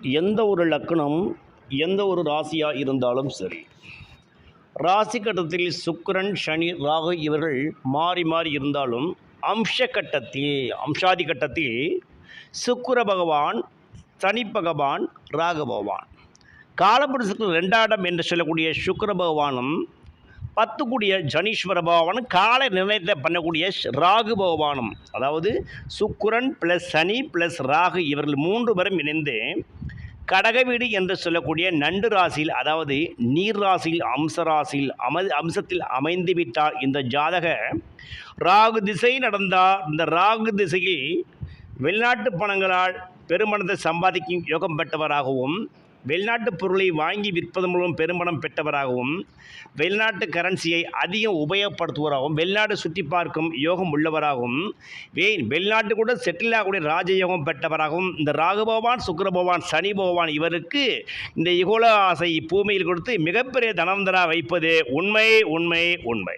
எந்த ஒரு லக்னம் எந்த ஒரு ராசியாக இருந்தாலும் சரி. ராசி கட்டத்தில் சுக்கரன் சனி ராகு இவர்கள் மாறி மாறி இருந்தாலும் அம்ச கட்டத்தில் அம்சாதி கட்டத்தில் சுக்கர பகவான் சனி பகவான் ராகு பகவான். காலபுருஷத்தில் ரெண்டாம் இடம் என்று சொல்லக்கூடிய சுக்கர பகவானும் பத்து கூடிய ஜனீஸ்வர பகவானும் கால நிர்ணயத்தை பண்ணக்கூடிய ராகு பகவானும் அதாவது சுக்குரன் ப்ளஸ் சனி ப்ளஸ் ராகு இவர்கள் மூன்று பேரும் இணைந்து கடகவீடு என்று சொல்லக்கூடிய நண்டு ராசியில் அதாவது நீர் ராசியில் அம்ச ராசியில் அம அம்சத்தில் அமைந்து விட்டால் இந்த ஜாதக. ராகு திசை நடந்தால் இந்த ராகு திசையில் வெளிநாட்டு பணங்களால் பெருமணத்தை சம்பாதிக்கும் யோகம் பெற்றவராகவும் வெளிநாட்டு பொருளை வாங்கி விற்பதன் மூலம் பெரும்பணம் பெற்றவராகவும் வெளிநாட்டு கரன்சியை அதிகம் உபயோகப்படுத்துவராகவும் வெளிநாடு சுற்றி பார்க்கும் யோகம் உள்ளவராகவும் ஏன் வெளிநாட்டு கூட செட்டில் ஆகக்கூடிய ராஜயோகம் பெற்றவராகவும் இந்த ராகுபவான் சுக்கரபவான் சனி பகவான் இவருக்கு இந்த இகோல ஆசை பூமியில் கொடுத்து மிகப்பெரிய தனம் வைப்பது உண்மை உண்மை உண்மை.